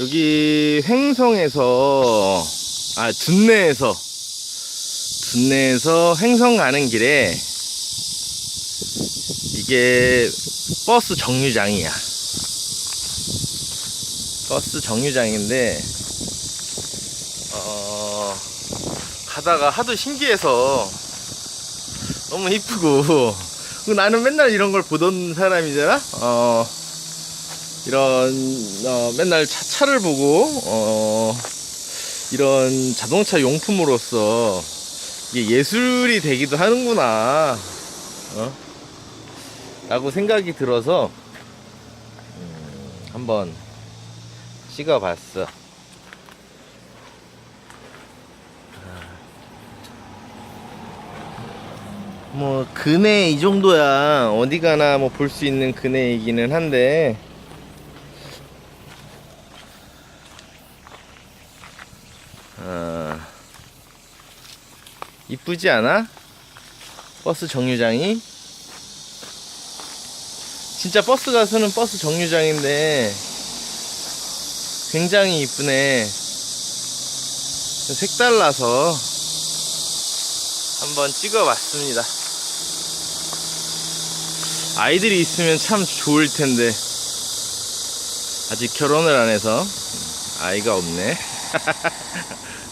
여기 횡성에서 아 둔내에서 둔내에서 횡성 가는 길에 이게 버스 정류장이야. 버스 정류장인데 어 가다가 하도 신기해서 너무 이쁘고 그 나는 맨날 이런 걸 보던 사람이잖아. 어 이런 어, 맨날 차, 차를 보고 어, 이런 자동차 용품으로서 이게 예술이 되기도 하는구나. 어? 라고 생각이 들어서 음, 한번 찍어봤어. 뭐 근해 이 정도야. 어디 가나 뭐 볼 수 있는 근해이기는 한데 이쁘지 않아? 버스 정류장이? 진짜 버스 가서는 버스 정류장인데 굉장히 이쁘네. 색달라서 한번 찍어봤습니다. 아이들이 있으면 참 좋을 텐데. 아직 결혼을 안 해서. 아이가 없네